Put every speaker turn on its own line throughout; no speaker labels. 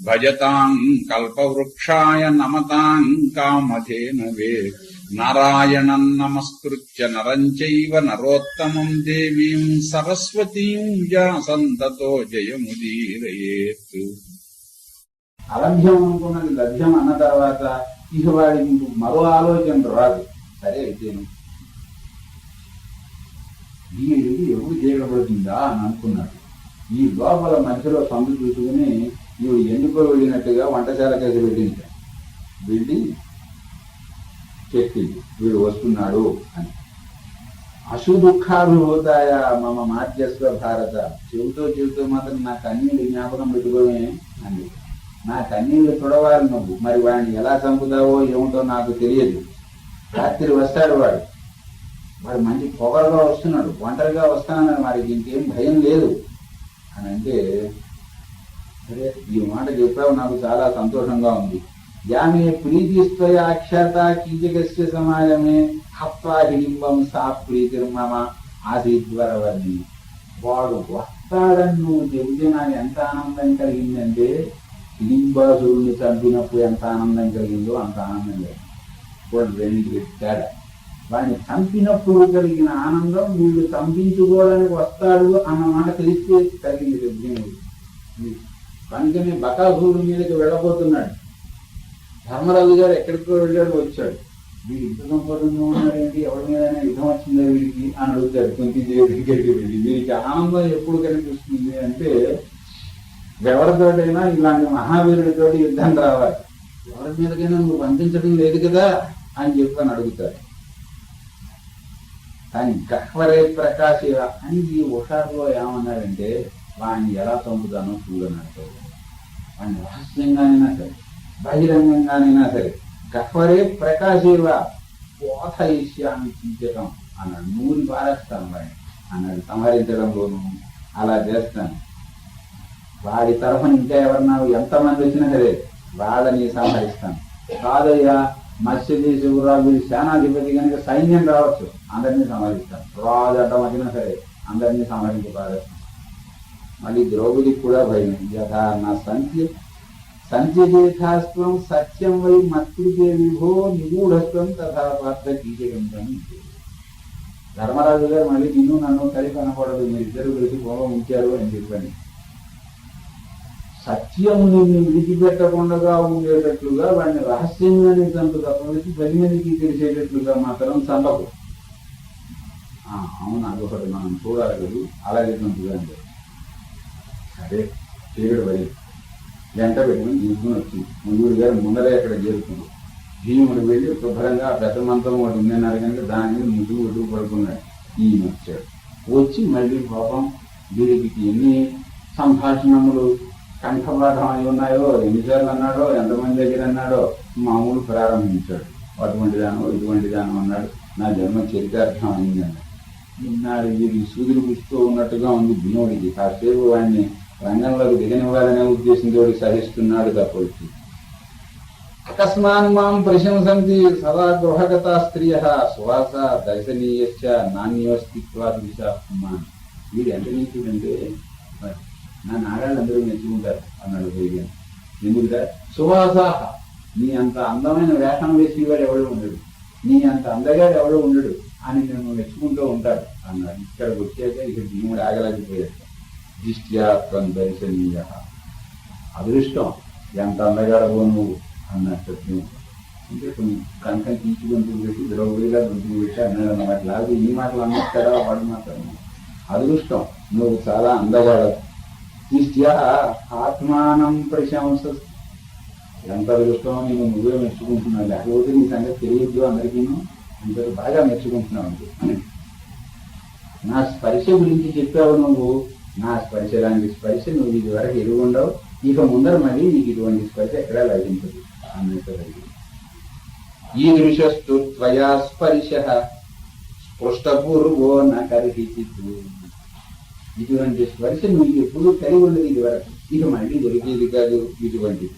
భజతాం కల్పవృక్షాయ నమతాం కామధేనవే నారాయణం నమస్కృత్య నరం చైవ నరోత్తమం దేవీం సరస్వతీం వ్యాసంతతో జయముదీరయేత్
అలభ్యం అనుకున్నది లభ్యం అన్న తర్వాత ఇక వాడికి మరో ఆలోచన రాదు. సరే అయితేను వీడికి ఎప్పుడు చేయబడుతుందా అని అనుకున్నాడు. ఈ లోపల మధ్యలో సందు చూసుకుని నువ్వు ఎందుకో వెళ్ళినట్టుగా వంటశాల కేసు వెళ్ళింది వెళ్ళి చెప్పింది వీడు వస్తున్నాడు అని. అశుదుఖాభిభూతాయ మమ మాధ్యస్వ భారత. చెబుతూ చెబుతూ మాత్రం నా కన్నీళ్ళు జ్ఞాపకం పెట్టుకోమే అంది నా కన్నీళ్ళు తొడవాలి నువ్వు. మరి వాడిని ఎలా చంపుతావో ఏమిటో నాకు తెలియదు. రాత్రి వస్తాడు వాడు. వాడు మంచి పొగరుగా వస్తున్నాడు. ఒంటరిగా వస్తానన్నాడు. వాడికి ఇంకేం భయం లేదు. అని అంటే సరే ఈ మాట చెప్పావు నాకు చాలా సంతోషంగా ఉంది. యామే ప్రీతిస్త్వయ అక్షత కీచకస్య సమాజమే హత్వా హిడింబం సా ప్రీతిర్మమ ఆసీద్వరవర్ణి వాడు వస్తాడని నువ్వు చెబితే నాకు ఎంత ఆనందం కలిగిందంటే హిడింబాసురుణ్ణి చంపినప్పుడు ఎంత ఆనందం కలిగిందో అంత ఆనందం లేదు వాడు రెండింటికి తేడా వాడిని చంపినప్పుడు కలిగిన ఆనందం వీళ్ళు చంపించుకోవడానికి వస్తాడు అన్న మాట తెలిస్తే కలిగింది. అందుకని కనుకనే బకాసురుడి మీదకి వెళ్ళబోతున్నాడు. ధర్మరాజు గారు ఎక్కడికో వెళ్ళాడు వచ్చాడు. వీడు ఇంత సంపదంగా ఉన్నాడేంటి ఎవరి మీద యుద్ధం వచ్చిందా వీడికి? అని అడుగుతాడు కొంచెం దగ్గరికి వెళ్ళి. వీరికి ఆనందం ఎప్పుడు కనిపిస్తుంది అంటే ఎవరితోటైనా ఇలాంటి మహావీరుడితో యుద్ధం రావాలి. ఎవరి మీదకైనా నువ్వు పంపించడం లేదు కదా? అని చెప్పని అడుగుతాడు. కానీ గహ్వరే ప్రకాశ్ అని ఈ హుషారులో ఏమన్నాడంటే వాడిని ఎలా చంపుతానో చూడనంటే వాడిని రహస్యంగానైనా సరే బహిరంగంగానైనా సరే. గహ్వరే ప్రకాశేవ బోధయిష్యాన్ని చించటం అన్నాడు నూరి పారేస్తాను వాడిని అన్నాడు సంహరించడంలోనూ అలా చేస్తాను. వాడి తరఫున ఇంకా ఎవరన్నా ఎంతమంది వచ్చినా సరే వాళ్ళని సంహరిస్తాను. కాదయ్యా మత్స్యదేశపు రాజు సేనాధిపతి కనుక సైన్యం రావచ్చు అందరినీ సంహరిస్తాను. రాజు అడ్డం వచ్చినా సరే అందరినీ సంహరించి పారేస్తాను మళ్ళీ ద్రౌపదికి కూడా భయం. యథా నా సంఖ్య సంధ్యదేశాస్త్రం సత్యం వై మత్కృతే విభో నిగూఢత్వం తథా పాత్ర కీచకంతం ధర్మరాజు గారు మళ్ళీ నిన్ను నన్ను కలిపి అనకూడదు మీరిద్దరు కలిసి కోపం ఉంచారు అని చెప్పండి. సత్యము నిన్ను విడిచిపెట్టకుండా ఉండేటట్లుగా వాడిని రహస్యంగానే చంపు తప్పనిసి పది మందికి తెలిసేటట్లుగా మాత్రం చంపకు. అవును అదొకటి మనం చూడాలి కదా అలాగే చంపుగా అదే సరే వరి వెంట పెట్టుకుని యుద్ధం వచ్చింది ముందుడు గారు ముందరే అక్కడ చేరుకుంది భీముడు వెళ్ళి శుభ్రంగా పెద్ద మంత్రం ఒకటి ఉందన్నారు కనుక దాని మీద ముసుగు పడుకున్నాడు. ఈయన వచ్చాడు. వచ్చి మళ్ళీ పాపం వీరికి ఎన్ని సంభాషణములు కంఠపాఠం అయి ఉన్నాయో ఎన్నిసార్లు అన్నాడో ఎంతమంది దగ్గర అన్నాడో మామూలు ప్రారంభించాడు. అటువంటి దానో ఇటువంటి దానం అన్నాడు. నా జన్మ చరితార్థం అయిందన్నాడు అన్నాడు. వీరికి ఇది సూర్యుడు పుస్తూ ఉన్నట్టుగా ఉంది భీముడికి. కాసేపు వాడిని రంగంలోకి దిగనివ్వాలనే ఉద్దేశంతో సహిస్తున్నాడు తప్పొచ్చి అకస్మాన్ మాం ప్రశంసంతి సదా గృహగత స్త్రియ సువాస దర్శనీయశ్చ నాణ్యోస్తిత్వాన్ వీడు ఎంత నీచుడంటే నా నా నాగాళ్ళందరూ మెచ్చుకుంటారు అన్నాడు వైద్యం ఎందుకురా? సువాసాహ. నీ అంత అందమైన వేషం వేసేవాడు ఎవడు ఉండడు. నీ అంత అందగాడు ఎవడు ఉండడు అని నేను మెచ్చుకుంటూ ఉంటాడు అన్నాడు. ఇక్కడికి వచ్చాక ఇక్కడ భీముడు ఆగలేకపోయాడు. దిష్ట్యాత్వం దర్శనీయ అదృష్టం. ఎంత అందగాడవో నువ్వు అన్నట్టు అంటే కొన్ని కనుక తీసి గొంతులు పెట్టి ద్రౌపదిగా గొంతులు పెట్టి అన్నాడు అన్నమాట లాగే ఈ మాటలు అన్నట్టారా వాడు మాత్రం. అదృష్టం. నువ్వు చాలా అందగలవు దృష్ట్యా ఆత్మానం ప్రశంస. ఎంత అదృష్టం నేను నువ్వే మెచ్చుకుంటున్నావు లేకపోతే నీ సంగతి తెలియద్దు అందరికీ అందరూ బాగా మెచ్చుకుంటున్నావు నా స్పర్శ గురించి చెప్పావు నువ్వు. నా స్పర్శ లాంటి స్పర్శ నువ్వు ఇది వరకు ఎరుగుండవు ఇక ముందర మళ్ళీ నీకు ఇటువంటి స్పర్శ ఎక్కడా లభించదు. అన్నట్టు జరిగింది. ఈ దృశస్తు త్వయా స్పర్శ స్పృష్టపూర్వో నకర్హిచిత్ ఇటువంటి స్పర్శ నువ్వు ఎప్పుడు కలిగి ఉండదు ఇది వరకు ఇక మళ్ళీ దొరికేది కాదు ఇటువంటిది.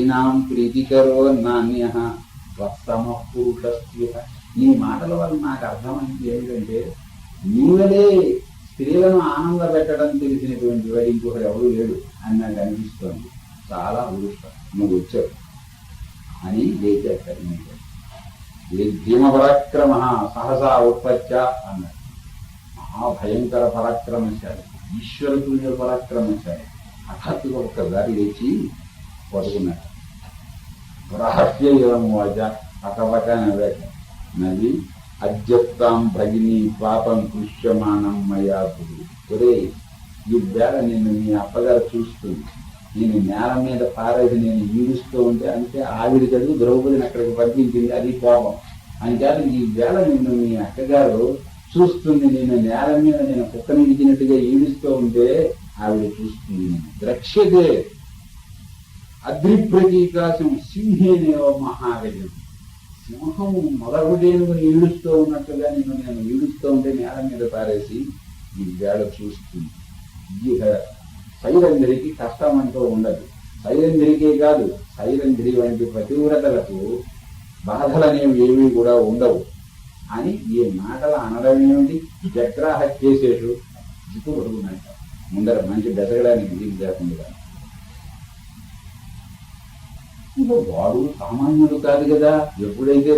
ఈనాం ప్రీతికరో నాణ్య వస్తమ పురుషస్య నీ మాటల వల్ల నాకు అర్థమైంది ఏమిటంటే నీవలే స్త్రీలను ఆనంద పెట్టడం తెలిసినటువంటి వాడు ఇంకొకడు ఎవరు లేడు అని నాకు అనిపిస్తోంది. చాలా అదృష్టం నువ్వు వచ్చావు. అని లేచారు భీమ పరాక్రమ సహసా ఉత్పత్య అన్నాడు. మహాభయంకర పరాక్రమశాలి. ఈశ్వరతుల్య పరాక్రమశాలి. హఠాత్తుగా ఒక్కసారి లేచి పడుకున్నాడు రహస్య ఇవం వాచ పక్కపక్క నవ్వాక నది అద్యత్తాం భగిని పాపం కృష్యమానం మయాపుడు ఒరే ఈ వేళ నేను మీ అప్పగారు చూస్తుంది. నేను నేల మీద పారేసి నేను ఈడుస్తూ ఉంటే అంటే ఆవిడ చదువు ద్రౌపదిని అక్కడికి పంపించింది. అది కోపం. అంచేత ఈ వేళ నిన్ను మీ అక్కగారు చూస్తుంది. నేను నేల మీద నేను కుక్కని ఇచ్చినట్టుగా ఈడుస్తూ ఉంటే ఆవిడ చూస్తుంది. నేను ద్రక్ష్యతే అద్రిప్రతీకాశం సింహేనేవ మహాగజం. సింహం మొదలుడేనుగుని ఈడుస్తూ ఉన్నట్టుగా నేను నేను ఈడుస్తూ ఉంటే నేల మీద పారేసి ఈ వేళ చూస్తుంది ఇక సైరంధ్రికి కష్టం అంటూ ఉండదు. సైరంధ్రికే కాదు సైరంధ్రి వంటి పతివ్రతలకు బాధలనేవి ఏమీ కూడా ఉండవు. అని ఈ మాటలు అనడం ఏమిటి? జగ్రాహ చేసేటు జితు ముందర మంచి బెతకడానికి వీలు లేకుండా వాడు సామాన్యుడు కాదు కదా. ఎప్పుడైతే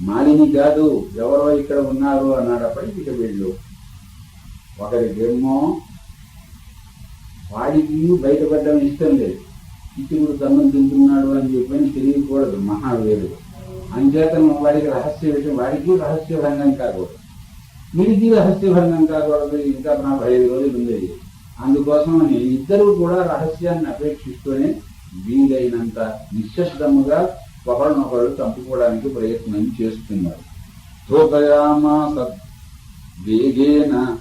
మాలిని కాదు ఎవరో ఇక్కడ ఉన్నారు అన్నాడప్పటికి ఇక వీళ్ళు. ఒకరికేమో వాడికి బయటపడడం ఇష్టం లేదు. ఇతరుడు సంబంధించున్నాడు అని చెప్పని తెలియకూడదు మహావేడు అంచేతను వాడికి రహస్య విషయం వాడికి రహస్య భంగం కాకూడదు. వీడికి రహస్య భంగం కాకూడదు. ఇంకా నా పదిహేను రోజులు ఉంది నేను ఇద్దరు కూడా రహస్యాన్ని అపేక్షిస్తూనే వీలైనంత నిశ్శబ్దముగా ఒకరినొకరు చంపుకోవడానికి ప్రయత్నం చేస్తున్నారు. ధూపయామాస వేగేన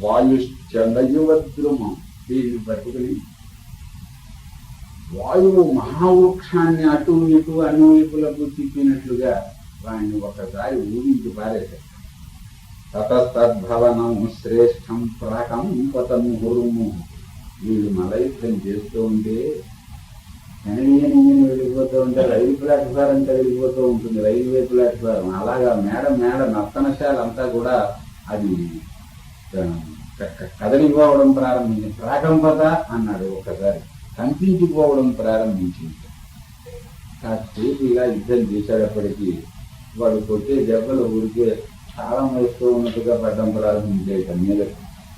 వాయుశ్చండయువద్రుమం. దీన్ని పట్టుకుని వాయువు మహావృక్షాన్ని అటు ఇటు అన్ని వైపులకు తిప్పినట్లుగా వాడిని ఒకసారి ఊరించి పారేశారు. తతస్తద్భవనం శ్రేష్టం ప్రాకం పతము హురుము. వీళ్ళు మలయుద్ధం చేస్తూ ఉంటే ఎనగీయని వెళ్ళిపోతూ ఉంటే రైలు ప్లాట్ఫారం అంతా వెళ్ళిపోతూ ఉంటుంది రైల్వే ప్లాట్ఫారం అలాగా మేడ మేడ నర్తనశాల అంతా కూడా అది కదలిపోవడం ప్రారంభించింది. ప్రాకంపత అన్నాడు ఒకసారి. కంపించిపోవడం ప్రారంభించింది. కాసేపు ఇలా యుద్ధం చేసేటప్పటికీ వాడు కొట్టే దెబ్బలు ఊరికే తాళం వేస్తూ ఉన్నట్టుగా పడ్డం ప్రారంభించేట మీద.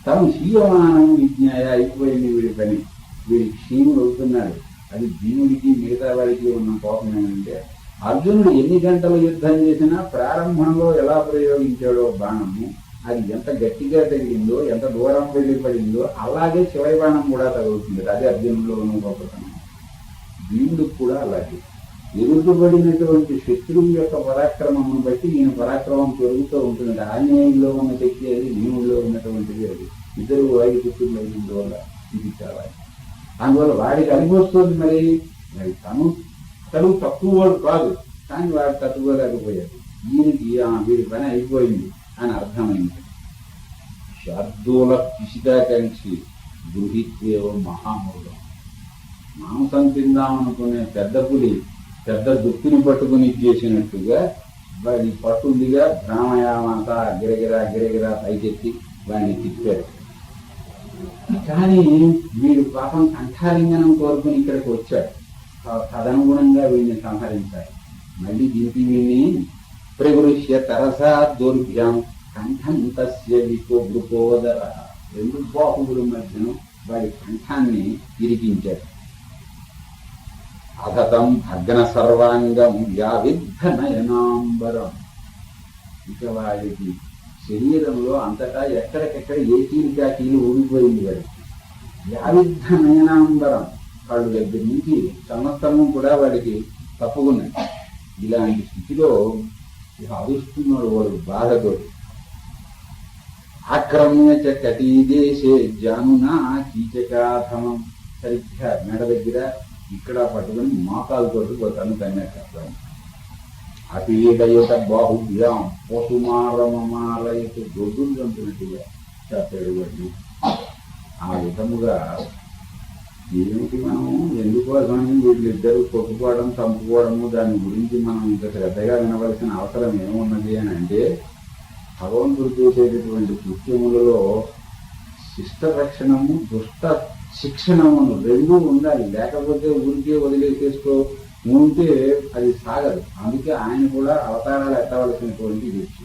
తను శీయమానం విజ్ఞాయ అయిపోయింది వీడి పని. వీడి క్షీణుడు అవుతున్నాడు. అది భీముడికి మిగతా వారికి ఉన్న కోపం ఏమంటే అర్జునుడు ఎన్ని గంటలు యుద్ధం చేసినా ప్రారంభంలో ఎలా ప్రయోగించాడో బాణము అది ఎంత గట్టిగా తగిలిందో ఎంత దూరం వెళ్ళి పడిందో అలాగే చివరి బాణం కూడా తగులుతుంది. అదే అర్జునుడిలో ఉన్న గొప్పతనం. భీముడికి కూడా అలాగే. ఎదురుపడినటువంటి శత్రువు యొక్క పరాక్రమమును బట్టి ఈయన పరాక్రమం పెరుగుతూ ఉంటుంది. ఆంజనేయంలో ఉన్న శక్తి అది భీముడిలో ఉన్నటువంటిది అది. ఇద్దరు వాయు పుత్రులు అయినందువల్ల ఇది చాలా అందువల్ల వాడికి అనిపిస్తుంది మరి. మరి తను తను తక్కువ వాడు కాదు కానీ వాడు తట్టుకోలేకపోయాడు. దీనికి వీడి పని అయిపోయింది అని అర్థమైంది. శార్దూల పిసిదాకాంక్షి దుహిత్యేవ మహామూలం మాంసం తిందామనుకునే పెద్ద పులి పెద్ద దుప్పిని పట్టుకుని చేసినట్టుగా వాడి పట్టుందిగా. భ్రామయామంతా గిరగిరా గిరగిరా పైకెత్తి వాడిని తిప్పారు. కానీ వీడు పాపం కంఠాలింగనం కోరుకుని ఇక్కడికి వచ్చాడు తదనుగుణంగా వీడిని సంహరించాలి మళ్ళీ దింపి వీడిని ప్రవృష్య తరసా దుర్భ్యం కంఠం తస్య వికో గృపోదర రెండు బాహువుల మధ్యను వాడి కంఠాన్ని ఇరికించాడు అధతం భగ్న సర్వాంగం వ్యావిద్ధ నయనాంబరం. ఇక వాడికి శరీరంలో అంతటా ఎక్కడికెక్కడ ఏ కీలికా కీలు ఊడిపోయింది వాడికి వ్యావిద్ధ నయనాంబరం కళ్ళు దగ్గర నుంచి సమస్తము కూడా వాడికి తప్పుకున్నాయి ఇలాంటి స్థితిలో ఇక అరుస్తున్నాడు వాడు బాధతో ఆక్రమ్య చ దేశే జానునా కీచకాధమం. సరిగ్గా మెడ దగ్గర ఇక్కడ పట్టుకుని మోకాలతో తను కన్నట్టు అపీడయుత బాహుభ్యాం పశుమారమమాలయత దొడ్డులు చంపినట్టుగా చెప్పాడు వాడిని ఆ విధముగా ఏమిటి మనం ఎందుకోసమని వీళ్ళిద్దరూ కొట్టుకోవడం చంపుకోవడము దాని గురించి మనం ఇంత శ్రద్ధగా వినవలసిన అవసరం ఏమున్నది అని అంటే భగవంతుడు చేసేటటువంటి కృత్యములలో శిష్టరక్షణము దుష్ట శిక్షణమును రెండూ ఉండాలి. లేకపోతే ఊరికే వదిలేసేసుకో. ఉంటే అది సాగదు. అందుకే ఆయన కూడా అవతారాలు ఎత్తవలసినటువంటి వ్యక్తి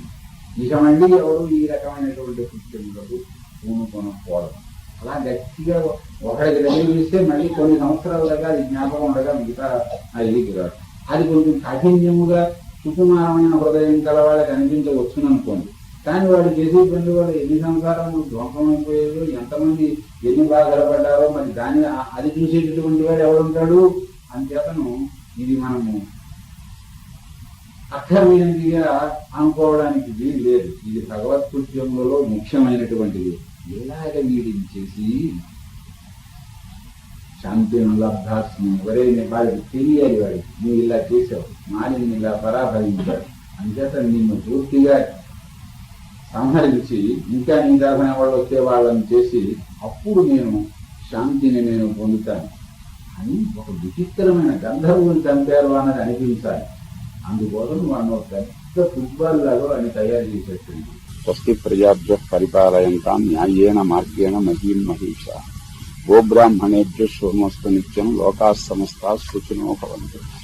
ఇక మళ్ళీ ఎవరు ఈ రకమైనటువంటి కృత్యములకు పూనుకొనకపోవడం అలా గట్టిగా ఒకరికి దగ్గర పిలిస్తే మళ్ళీ కొన్ని సంవత్సరాల దాకా అది జ్ఞాపకం ఉండగా మిగతా అది రాదు. అది కొంచెం కఠిన్యముగా సుకుమారమైన హృదయం గల వాళ్ళకి అనిపించవచ్చును అనుకోండి. కానీ వాడు చేసే పనులు వాళ్ళు ఎన్ని సంసారాలు ధ్వంసమైపోయారో ఎంతమంది ఎన్ని బాధలు పడ్డారో మరి దాన్ని అది చూసేటటువంటి వాడు ఎవడుంటాడు? అంచేతను ఇది మనము అక్కర్లేనిదిగా అనుకోవడానికి వీలు లేదు. ఇది భగవత్కృత్యములలో ముఖ్యమైనటువంటిది. ఇలాగ వీడిని చేసి శాంతిని లబ్ధాస్మి ఎవరైనా వాడికి తెలియాలి వాడికి. నువ్వు ఇలా చేసావు మాలిని ఇలా పరాభవించాడు అంచేత నిన్ను పూర్తిగా సంహరించి ఇంకా నీ దాచిన వాళ్ళు వచ్చే వాళ్ళని చేసి అప్పుడు నేను శాంతిని నేను పొందుతాను. అని ఒక విచిత్రమైన గంధర్వుని చంపారు అన్నది అనిపించాలి. అందుకోసం వాడిని ఒక పెద్ద ఫుట్బాల్ లాగా అని తయారు చేసేటండి
స్వస్తి ప్రజాభ్య పరిపాలయంతా న్యాయేన మార్గేణ మహీం మహిష. గోబ్రాహ్మణేభ్య శోమస్తు నిత్యం లోకా సమస్తా సుఖినో భవంతు.